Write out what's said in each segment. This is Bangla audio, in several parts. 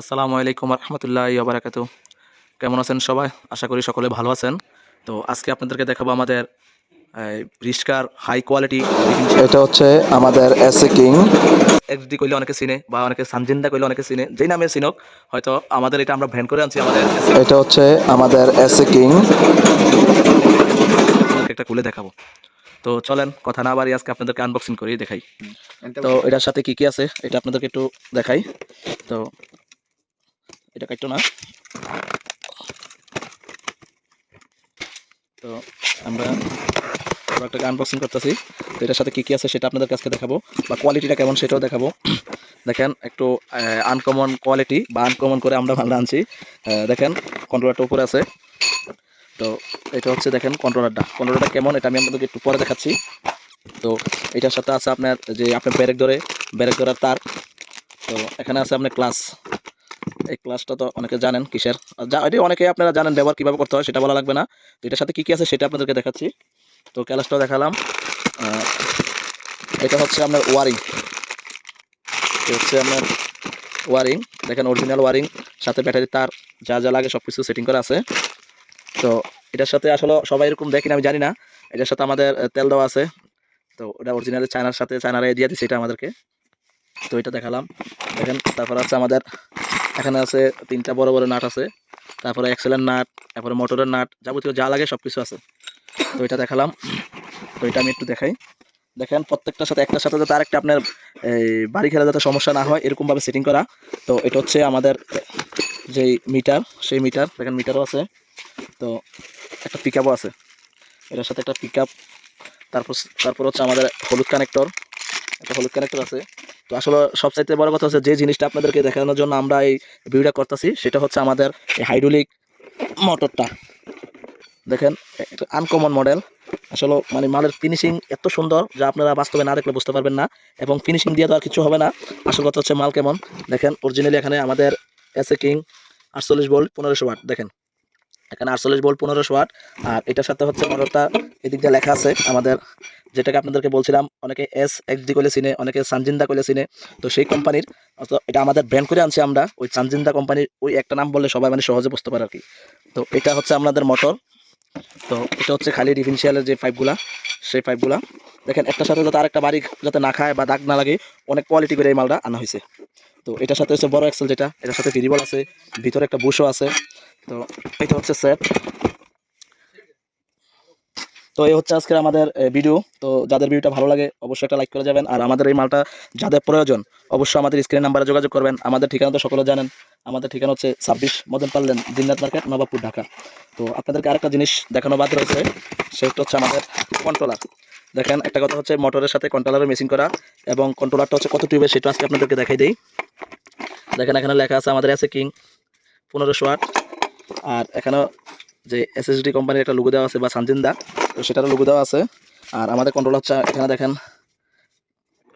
আসসালামু আলাইকুম রহমতুল্লাহ বারাকাতু। কেমন আছেন সবাই? আশা করি সকলে ভালো আছেন। তো আজকে আপনাদেরকে দেখাবো আমাদের রিস্কার হাই কোয়ালিটি এটা হচ্ছে আমাদের এসি কিং। এক্সডি করলে অনেকে চিনে বা অনেকে সানজিন্দা করলে অনেকে চিনে যেই নামে চিনক হয়তো আমাদের এটা আমরা ভ্যান করে আনছি আমাদের এটা হচ্ছে আমাদের এসি কিং। একটা খুলে দেখাবো। তো চলেন কথা না বাড়ি আজকে আপনাদেরকে আনবক্সিং করি দেখাই। তো এটার সাথে কি কি আছে এটা আপনাদেরকে একটু দেখাই। তো এটা কাটতো না। তো আমরা প্রোডাক্টটাকে আনবক্সিং করতেছি। তো এটার সাথে কি কি আছে সেটা আপনাদের কাছে দেখাবো, বা কোয়ালিটিটা কেমন সেটাও দেখাবো। দেখেন, একটু আনকমন কোয়ালিটি বা আনকমন করে আমরা ভালো আনছি। দেখেন কন্ট্রোলারটা উপরে আছে। তো এটা হচ্ছে, দেখেন কন্ট্রোলারটা কন্ট্রোলারটা কেমন, এটা আমি আপনাদেরকে একটু পরে দেখাচ্ছি। তো এটার সাথে আছে আপনার যে, আপনার ব্যারেক ধরে, ব্যারেক ধরার তার। তো এখানে আছে আপনার ক্লাস এই ক্লাসটা তো অনেকে জানেন কিসের। এটি অনেকে আপনারা জানেন ব্যবহার কীভাবে করতে হয়, সেটা বলা লাগবে না। তো এটার সাথে কী কী আছে সেটা আপনাদেরকে দেখাচ্ছি। তো ক্লাসটা দেখালাম। এটা হচ্ছে আপনার ওয়ারিং। হচ্ছে আপনার ওয়ারিং। দেখেন অরিজিনাল ওয়ারিং, সাথে ব্যাটারি তার যা যা লাগে সব কিছু সেটিং করা আছে। তো এটার সাথে আসলে সবাই এরকম দেখি আমি জানি না। এটার সাথে আমাদের তেল দেওয়া আছে। তো ওটা অরিজিনাল চায়নার সাথে, চায়নারা দিয়ে দিচ্ছে এটা আমাদেরকে। তো এটা দেখালাম। দেখেন, তারপর আছে আমাদের এখানে আছে তিনটা বড় বড় নাট আছে, তারপরে এক্সেলের নাট, তারপরে মোটরের নাট, যাবতীয় যা লাগে সব কিছু আছে। তো এটা দেখালাম, তো এটা আমি একটু দেখাই। দেখেন, প্রত্যেকটার সাথে একটার সাথে যাতে আরেকটা আপনার, এই বাড়ি খেলা যাতে সমস্যা না হয় এরকমভাবে সেটিং করা। তো এটা হচ্ছে আমাদের যেই মিটার, সেই মিটার, দেখেন মিটারও আছে। তো একটা পিক আছে। এটার সাথে একটা পিক তারপর তারপর হচ্ছে আমাদের হলুদ কানেক্টর একটা হলুদ কানেক্টর আছে। তো আসলে সবচাইতে বড় কথা হচ্ছে যে জিনিসটা আপনাদেরকে দেখানোর জন্য আমরা এই ভিডিওটা করতেছি, সেটা হচ্ছে আমাদের হাইড্রোলিক মোটরটা দেখেন, একটা আনকমন মডেল আসলে মানে মালের ফিনিশিং এত সুন্দর, যা আপনারা বাস্তবে না দেখলে বুঝতে পারবেন না, এবং ফিনিশিং দিয়ে তো আর কিছু হবে না। আসল কথা হচ্ছে মাল কেমন? দেখেন অরিজিনালি এখানে আমাদের এস কিং আটচল্লিশ ভোল্ট পনেরোশো ওয়াট দেখেন। এখানে আটচল্লিশ ভোল্ট পনেরোশো ওয়াট। আর এটার সাথে হচ্ছে মোটরটা এদিক দিয়ে লেখা আছে আমাদের, যেটাকে আপনাদেরকে বলছিলাম, অনেকে এস এক্সডি করলে চিনে, অনেকে সানজিন্দা করলে চিনে। তো সেই কোম্পানির, অর্থাৎ এটা আমাদের ব্র্যান্ড করে আনছি আমরা, ওই সানজিন্দা কোম্পানির ওই একটা নাম বললে সবাই মানে সহজে বুঝতে পারে আর কি। তো এটা হচ্ছে আমাদের মোটর তো এটা হচ্ছে খালি ডিফেন্সিয়ালের যে পাইপগুলা সেই পাইপগুলা দেখেন, একটার সাথে যাতে আরেকটা বাড়ি যাতে না খায় বা দাগ না লাগে, অনেক কোয়ালিটি করে এই মালটা আনা হয়েছে। তো এটার সাথে হচ্ছে বড় এক্সেল যেটা, এটার সাথে ফিরিবল আছে, ভিতরে একটা বুশও আছে। তো এটা হচ্ছে সেট তো এই হচ্ছে আজকের আমাদের ভিডিও তো যাদের ভিডিওটা ভালো লাগে, অবশ্যই একটা লাইক করে যাবেন। আর আমাদের এই মালটা যাদের প্রয়োজন, অবশ্যই আমাদের স্ক্রিন নাম্বারে যোগাযোগ করবেন। আমাদের ঠিকানা তো সকলে জানেন। আমাদের ঠিকানা হচ্ছে ছাব্বিশ মদন পাল্লেন, দিননাথ মার্কেট, নবাবপুর, ঢাকা। তো আপনাদেরকে আরেকটা জিনিস দেখানো বাদ রয়েছে, সেটা হচ্ছে আমাদের কন্ট্রোলার দেখেন, একটা কথা হচ্ছে মোটরের সাথে কন্ট্রোলারের মেশিন করা, এবং কন্ট্রোলারটা হচ্ছে কত টিউবের, সেটা আজকে আপনাদেরকে দেখাই দিই। দেখেন, এখানে লেখা আছে আমাদের আছে কিং পনেরোশো আট। আর এখানেও যে এসএসডি কোম্পানির একটা লোগো দেওয়া আছে, বা সানজিন্দা তো সেটারও লোগো দেওয়া আছে। আর আমাদের কন্ট্রোল হচ্ছে এখানে দেখেন,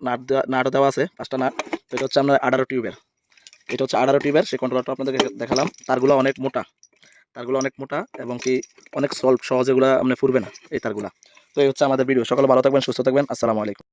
নাট দেওয়া নাটও দেওয়া আছে, পাঁচটা নাট। তো এটা হচ্ছে আপনার আঠারো টিউবের। এটা হচ্ছে আঠারো টিউবের, সেই কন্ট্রোলারটা আপনাদেরকে দেখালাম। তারগুলো অনেক মোটা। তারগুলো অনেক মোটা এবং কি অনেক সলভ সহজেগুলো আপনি ফুরবে না, এই তারগুলা। তো এই হচ্ছে আমাদের ভিডিও সকালে ভালো থাকবেন, সুস্থ থাকবেন। আসসালামু আলাইকুম।